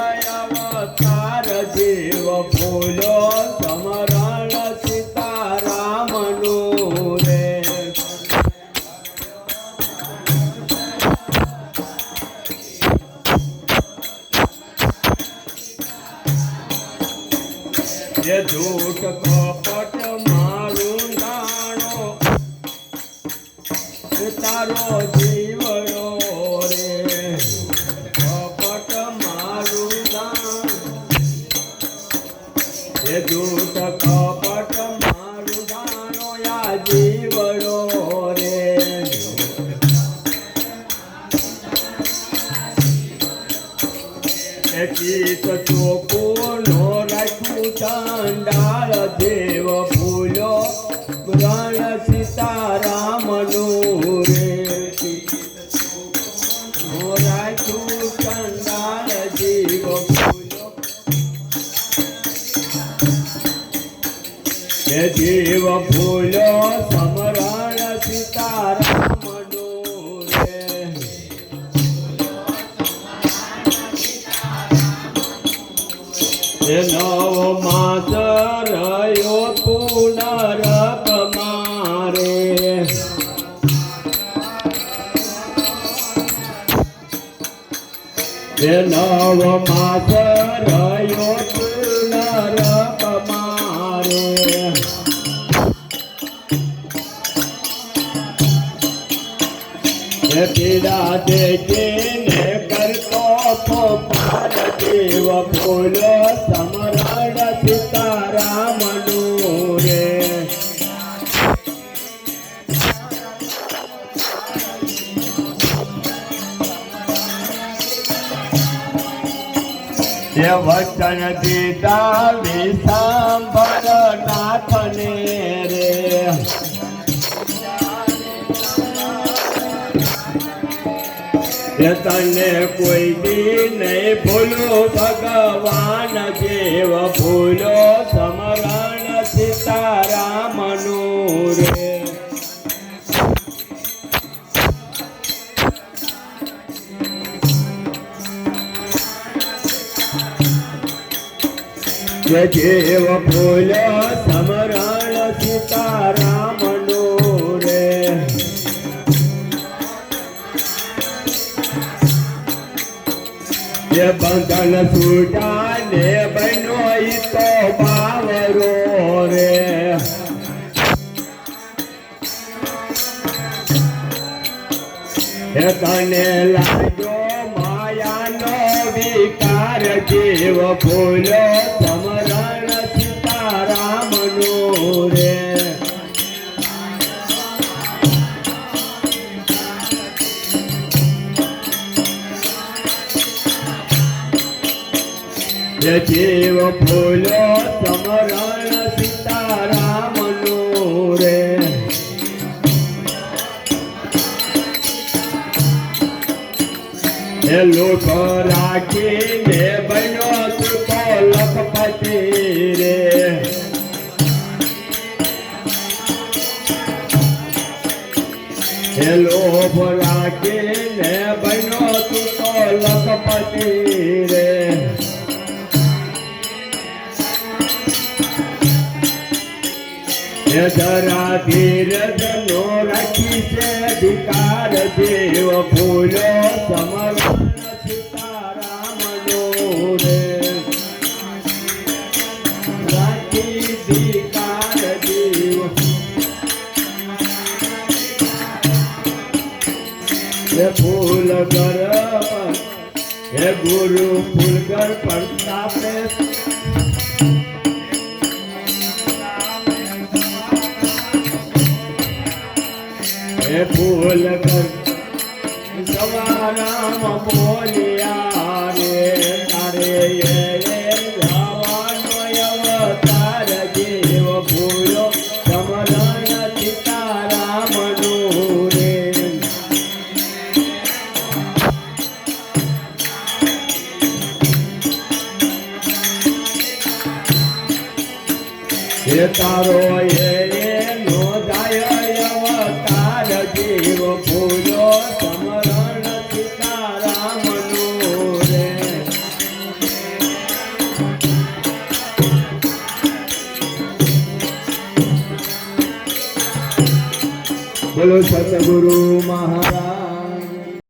અવતાર જીવ ફૂલો સમરણ સીતારામનું રે. એ જૂઠ કપટ મારું દાણો તારો જીવડો એ જૂઠ કપટ મારું દાણો યા જીવડો રે. ચિત ચોખ્ખું નો રાખું ચાંડાળ દેવ ફૂલો ગ્રહણ સીતારામનું એ દેવ ફૂલો સમરણ સીતારામ રે નવ માસ રહ્યો પુનર નવ માસ રહ્યો પીડા દેખીને કરતો પોકાર દેવ ફૂલો સમરણ સીતારામનું રે. એ વચન દીધા વિસાંભર નાથને રે. તને કોઈ દી નહીં ભૂલો, ભગવાન દેવ ભૂલો, સમરણ સીતારામનું રે. દેવ ભૂલો, સમરણ સીતારામનું બંધન છૂટાને બન્યો ઈ તો બાવરો રે. એ તને લાગ્યો માયાનો વિકાર, જીવ ફૂલો સમરણ સીતારામનું રે. જીવ ફૂલો સમરણ સીતારામનું રે એ લોકો રાખીને બન્યો તો લખપતિ રે. એ લોભ રાખીને બન્યો તો લખપતિ રે એ જરા ધીરજ નો રાખી છે અધિકાર દેવ ફૂલો સમરણ સીતારામનો રે રાખી અધિકાર ફૂલ ગર હે ગુરુ ફૂલગર પ્રતાપે હે ફૂલ કર સવારામ બોલિયા રે તારે એ જવાનો અવતાર દેવ ફૂલો સમરણ સીતારામનું રે. હે તારો એ बोलो सतगुरु महाराज